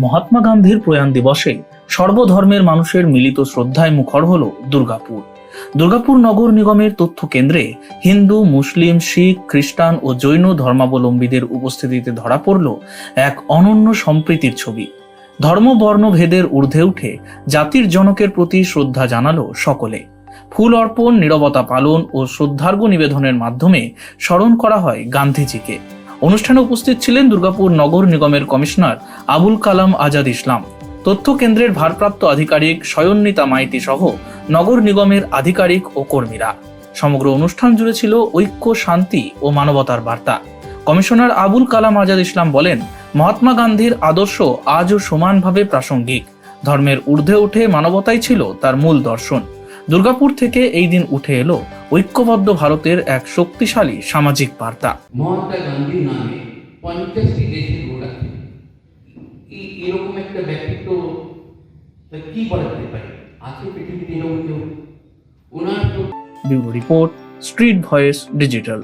মহাত্মা গান্ধীর প্রয়াণ দিবসে সর্বধর্মের মানুষের মিলিত শ্রদ্ধায় মুখর হল দুর্গাপুর। দুর্গাপুর নগর নিগমের তথ্য কেন্দ্রে হিন্দু, মুসলিম, শিখ, খ্রিস্টান ও জৈন ধর্মাবলম্বীদের উপস্থিতিতে ধরা পড়ল এক অনন্য সম্প্রীতির ছবি। ধর্ম, বর্ণ, ভেদের ঊর্ধ্বে উঠে জাতির জনকের প্রতি শ্রদ্ধা জানালো সকলে। ফুল অর্পণ, নীরবতা পালন ও শ্রদ্ধার্ঘ্য নিবেদনের মাধ্যমে স্মরণ করা হয় গান্ধীজিকে। অনুষ্ঠানে উপস্থিত ছিলেন দুর্গাপুর নগর নিগমের কমিশনার আবুল কালাম আজাদ ইসলাম, তথ্য কেন্দ্রের ভারপ্রাপ্ত আধিকারিক স্বয়ন্বিতা মাইতি সহ নগর নিগমের আধিকারিক ও কর্মীরা। সমগ্র অনুষ্ঠান জুড়ে ছিল ঐক্য, শান্তি ও মানবতার বার্তা। কমিশনার আবুল কালাম আজাদ ইসলাম বলেন, মহাত্মা গান্ধীর আদর্শ আজও সমানভাবে প্রাসঙ্গিক। ধর্মের ঊর্ধ্বে উঠে মানবতাই ছিল তার মূল দর্শন। দুর্গাপুর থেকে এই দিন উঠে এলো ঐক্যবদ্ধ ভারতের এক শক্তিশালী সামাজিক বার্তা। মহাত্মা গান্ধী নামে পঞ্চাশটি দেশের আছে। এরকম একটা ব্যক্তিত্ব কি বলা যেতে পারে? আছে পৃথিবীতে এরকম কেউ? ওনার bureau report Street Voice Digital.